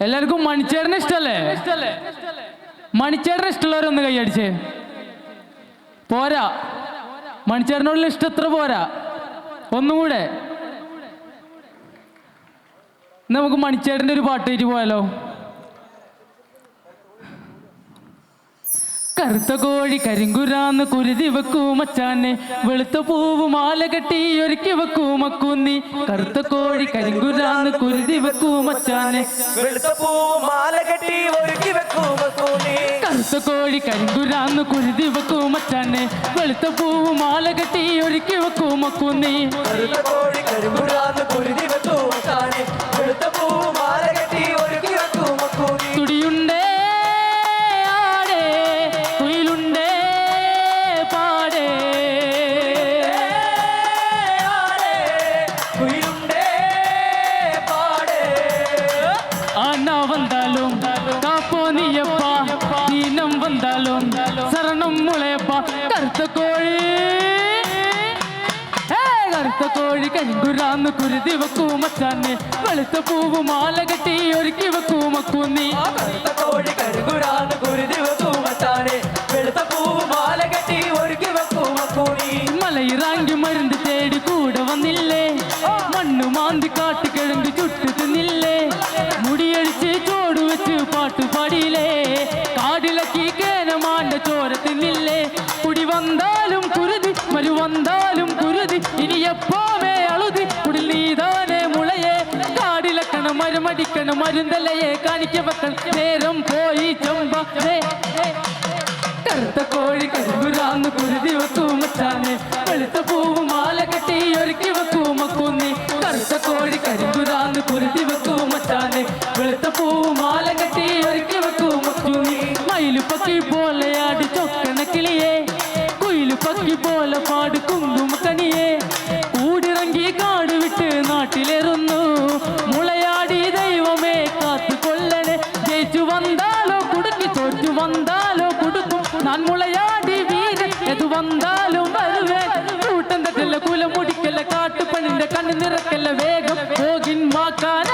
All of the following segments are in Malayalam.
എല്ലാവർക്കും മണിച്ചേരനെ ഇഷ്ടല്ലേ? മണിച്ചേരനെ ഇഷ്ടമുള്ളവരൊന്ന് കൈയടിച്ചേ. പോരാ. മണിച്ചേരനോടുള്ള ഇഷ്ടം എത്ര പോരാ? ഒന്നുകൂടെ. നമുക്ക് മണിച്ചേട്ടന്റെ ഒരു പാട്ട് പോയാലോ? കറുത്ത കോഴി കരിങ്കുരാന്ന് കുരുതി വെക്കൂ മച്ചാനെ. വെളുത്ത പൂവ് മാല കെട്ടി ഒരുക്കി വെക്കൂ മക്കുന്നി. കറുത്ത കോഴി കരിങ്കുരാന്ന് കുരുതി വെക്കൂ മച്ചാനെ. വെളുത്ത പൂവ് മാല കെട്ടി ഒരുക്കി വെക്കൂ മക്കൂന്നി. കറുത്ത കോഴി കരിങ്കുരാന്ന് കുരുതി വെക്കൂ മച്ചാനെ. വെളുത്ത പൂവ് മാല കെട്ടി ഒരുക്കി വെക്കൂ മക്കുന്നി. കറുത്ത കോഴി കരിങ്കുരാന്ന് കുരുതി വെക്കൂ മച്ചാനെ. കറുത്ത കുരുതി വെക്കൂ മച്ചാനെ വെളുത്ത പൂവ് മാല കെട്ടി ഒരുക്കി വെക്കൂ മക്കൂന്നി കോഴി കരിമ്പുരാന്ന് മണ്ണു മാന്തി കാട്ടുകിഴങ്ങ് ചുട്ടു തിന്നില്ലേ? മുടിയടിച്ച് ചോട് വെച്ച് പാട്ടു പാടിയില്ലേ? കാടിലക്കി കേനമാന്റെ ചോര തിന്നില്ലേ? കുടി വന്നാലും കുരുതി മരു വന്നാലും കുരുതി ഇനി എപ്പോമേ അളുതി? കുടിൽ നീതാനെ മുളയെ കാടിലക്കണം മരുമടിക്കണം മരുന്തലയെ കാണിക്ക വെക്കണം നേരം പോയി ചൊമ്പ. കറുത്ത കോഴി കരിമ്പുരാന്ന് കുരുതി വെക്കൂ മച്ചാനെ. വെളുത്ത പൂവ് മാല കെട്ടി ഒരുക്കി പൂവ് മാല കെട്ടി ഒരുക്കി വെക്കും മക്കൂന്നി മയിലു പക്കി പോലെ ആടി ചൊക്കണ കിളിയെ. കുയിലു പക്കി പോലെ പാട് കുങ്കുമക്കനിയെ. കൂടിറങ്ങി കാട് വിട്ട് നാട്ടിലേറുന്നു. മുളയാടി ദൈവമേ കാത്തു കൊള്ളണേ. ജയിച്ചു വന്നാലോ കുടുക്കി തോറ്റു വന്നാലോ കുടുക്കും. ഞാൻ മുളയാടി വീരൻ എതു വന്നാലും വരുവേ. കൂട്ടം തെറ്റല്ല കുല മുടിക്കല്ല കാട്ടുപണിന്റെ കണ്ണു നിറക്കല്ല വേഗം. പോകിൻ മാക്കാനേ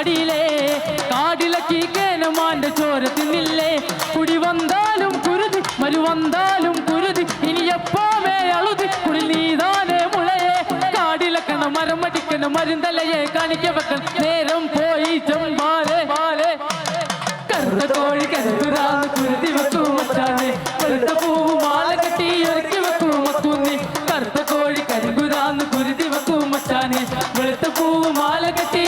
പാട്ട് പാടിയില്ലേ കാടിലക്കി കേനമാന്റെ ചോര തിന്നില്ലേ? കുടി വന്നാലും കുരുതി മരു വന്നാലും കുരുതി ഇനി എപ്പോമേ അളുതി? കുടി നീതാനേ മുളയെ കാടിലക്കണ മരം അടിക്കണ മരുന്തലയെ കാണിക്ക വെക്കണം. നേരം പോയി ചെമ്പാലെ പാലെ. കറുത്ത കോഴി കരുതുരാന്ന് കുരുതി വെക്കൂ മച്ചാനെ. വെളുത്ത പൂവ് മാല കെട്ടി ഒരുക്കി വെക്കൂ മക്കൂന്നി കറുത്ത കോഴി കരിങ്കുരാന്ന് കുരുതി വെക്കൂ മച്ചാനെ. വെളുത്ത പൂവ് മാല കെട്ടി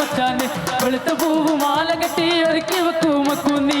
മച്ചാനെ വെളുത്ത പൂവ് മാല കെട്ടി ഒരുക്കി വെക്കും മക്കൂന്നി